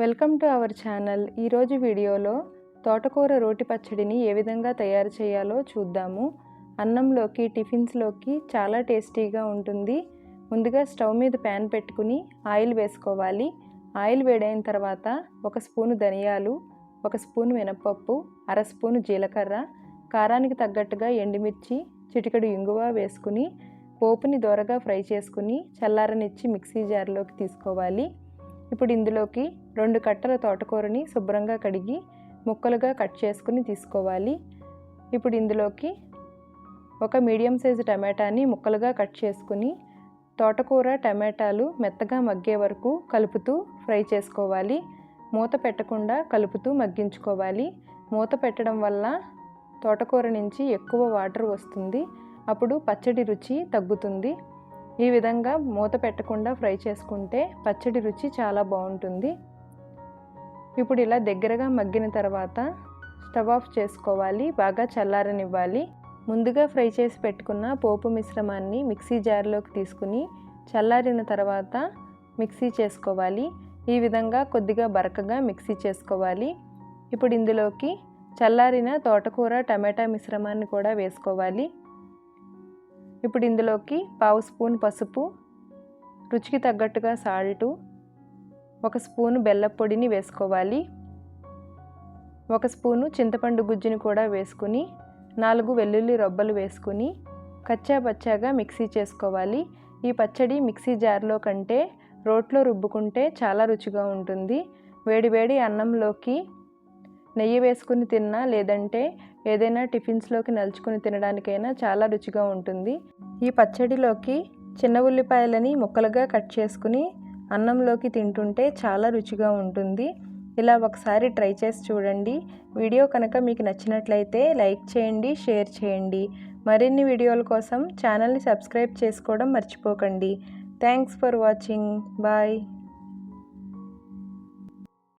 Welcome to our channel. ఈరోజు వీడియోలో తోటకూర రోటి పచ్చడిని ఏ విధంగా తయారు చేయాలో చూద్దాము. అన్నంలోకి టిఫిన్స్లోకి చాలా టేస్టీగా ఉంటుంది. ముందుగా స్టవ్ మీద ప్యాన్ పెట్టుకుని ఆయిల్ వేసుకోవాలి. ఆయిల్ వేడైన తర్వాత ఒక స్పూను ధనియాలు ఒక స్పూను మినపప్పు అర స్పూను జీలకర్ర కారానికి తగ్గట్టుగా ఎండుమిర్చి చిటికెడు ఇంగువ వేసుకుని పోపుని దోరగా ఫ్రై చేసుకుని చల్లారనిచ్చి మిక్సీ జార్లోకి తీసుకోవాలి. ఇప్పుడు ఇందులోకి రెండు కట్టల తోటకూరని శుభ్రంగా కడిగి ముక్కలుగా కట్ చేసుకుని తీసుకోవాలి. ఇప్పుడు ఇందులోకి ఒక మీడియం సైజు టమాటాని ముక్కలుగా కట్ చేసుకుని తోటకూర టమాటాలు మెత్తగా మగ్గే వరకు కలుపుతూ ఫ్రై చేసుకోవాలి. మూత పెట్టకుండా కలుపుతూ మగ్గించుకోవాలి. మూత పెట్టడం వల్ల తోటకూర నుంచి ఎక్కువ వాటర్ వస్తుంది. అప్పుడు పచ్చడి రుచి తగ్గుతుంది. ఈ విధంగా మూత పెట్టకుండా ఫ్రై చేసుకుంటే పచ్చడి రుచి చాలా బాగుంటుంది. ఇప్పుడు ఇలా దగ్గరగా మగ్గిన తర్వాత స్టవ్ ఆఫ్ చేసుకోవాలి బాగా చల్లారనివ్వాలి. ముందుగా ఫ్రై చేసి పెట్టుకున్న పోపు మిశ్రమాన్ని మిక్సీ జార్లోకి తీసుకుని చల్లారిన తర్వాత మిక్సీ చేసుకోవాలి. ఈ విధంగా కొద్దిగా బరకగా మిక్సీ చేసుకోవాలి. ఇప్పుడు ఇందులోకి చల్లారిన తోటకూర టమాటా మిశ్రమాన్ని కూడా వేసుకోవాలి. ఇప్పుడు ఇందులోకి పావు స్పూన్ పసుపు రుచికి తగ్గట్టుగా సాల్టు ఒక స్పూను బెల్లం పొడిని వేసుకోవాలి. ఒక స్పూను చింతపండు గుజ్జుని కూడా వేసుకుని నాలుగు వెల్లుల్లి రొబ్బలు వేసుకుని కచ్చా పచ్చాగా మిక్సీ చేసుకోవాలి. ఈ పచ్చడి మిక్సీ జార్లో కంటే రోట్లో రుబ్బుకుంటే చాలా రుచిగా ఉంటుంది. వేడివేడి అన్నంలోకి నెయ్యి వేసుకుని తిన్నా లేదంటే ఏదైనా టిఫిన్స్లోకి నలుచుకుని తినడానికైనా చాలా రుచిగా ఉంటుంది. ఈ పచ్చడిలోకి చిన్న ఉల్లిపాయలని ముక్కలుగా కట్ చేసుకుని అన్నంలోకి తింటుంటే చాలా రుచిగా ఉంటుంది. ఇలా ఒకసారి ట్రై చేసి చూడండి. వీడియో కనుక మీకు నచ్చినట్లయితే లైక్ చేయండి షేర్ చేయండి. మరిన్ని వీడియోల కోసం ఛానల్ని సబ్స్క్రైబ్ చేసుకోవడం మర్చిపోకండి. Thanks for watching. బాయ్.